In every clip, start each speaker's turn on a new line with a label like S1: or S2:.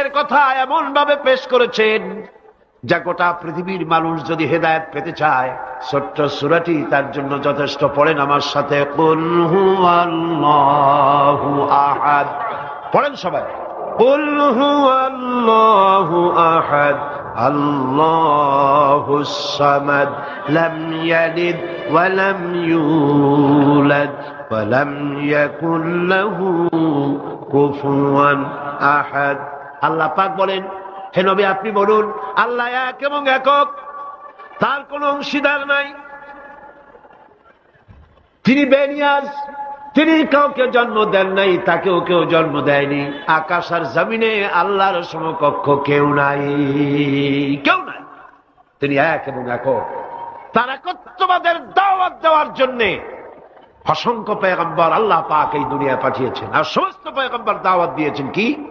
S1: দিনের কথা এমন ভাবে পেশ করেছেন যা গোটা পৃথিবীর মানুষ যদি হেদায়েত পেতে চায় ছোট্ট সুরাটি তার জন্য যথেষ্ট পড়েন আমার সাথে কুল হুয়াল্লাহু আহাদ পড়েন সবাই কুল হুয়াল্লাহু আহাদ الله الصمد لم يلد ولم يولد ولم يكن له كفوا احد আল্লাহ পাক বলেন, হে নবী, আপনি বলুন, আল্লাহ এক এবং একক, তার কোনো অংশীদার নাই। তিনি বেনিয়াজ, তিনি কাউকে জন্ম দেন নাই, তাকেও কেউ জন্ম দেয়নি। আকাশ আর জমিনে আল্লাহর সমকক্ষ কেউ নাই কেউ নাই। তিনি এক এবং একক। তার একত্ববাদের দাওয়াত দেওয়ার জন্যে অসংখ্য পেগম্বর আল্লাহ পাক এই দুনিয়া পাঠিয়েছেন। আর সমস্ত পেগম্বর দাওয়াত দিয়েছেন কি?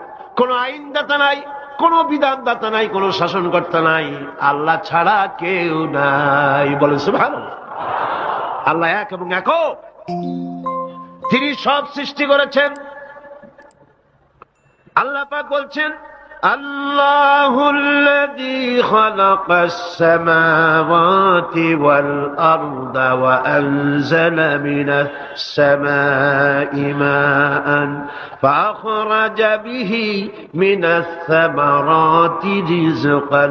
S1: কোন আইনদাতা নাই, কোন বিধানদাতা নাই, কোন শাসনকর্তা নাই। আল্লাহ ছাড়া কেউ নাই। বলে ভালো আল্লাহ এক এবং একক। তিনি সব সৃষ্টি করেছেন। আল্লাহ পাক বলছেন الله الذي خلق السماوات والأرض وأنزل من السماء ماء فأخرج به من الثمرات رزقا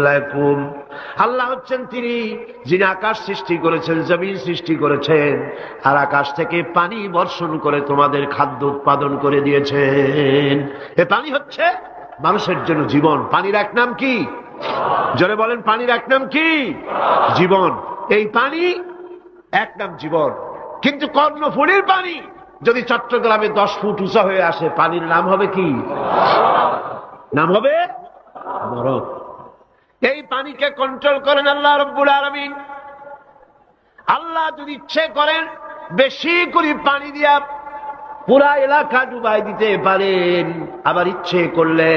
S1: لكم আল্লাহ হচ্ছেন তিনি যিনি আকাশ সৃষ্টি করেছেন জমিন সৃষ্টি করেছেন আর আকাশ থেকে পানি বর্ষণ করে তোমাদের খাদ্য উৎপাদন করে দিয়েছেন এ পানি হচ্ছে মানুষের জন্য জীবন। পানির এক নাম কি? জোরে বলেন, পানির এক নাম কি? জীবন। এই পানি এক নাম জীবন। কিন্তু কর্ণফুলির পানি, যদি চট্টগ্রামে দশ ফুট উঁচা হয়ে আসে, পানির নাম হবে কি? নাম হবে এই পানিকে কন্ট্রোল করেন আল্লাহ রব্বুল আলমিন। আল্লাহ যদি ইচ্ছে করেন, বেশি করে পানি দিয়া পুরা এলাকা ডুবাই দিতে পারেন। আবার ইচ্ছে করলে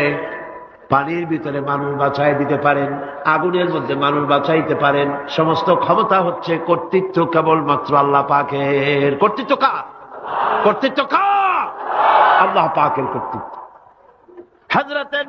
S1: পানির ভিতরে মানুষ বাঁচাই দিতে পারেন, আগুনের মধ্যে মানুষ বাঁচাইতে পারেন। সমস্ত ক্ষমতা হচ্ছে কর্তৃত্ব কেবলমাত্র আল্লাহ পাকের। কর্তৃত্ব কা কর্তৃত্ব কা আল্লাহ পাকের কর্তৃত্ব। হাজরাতের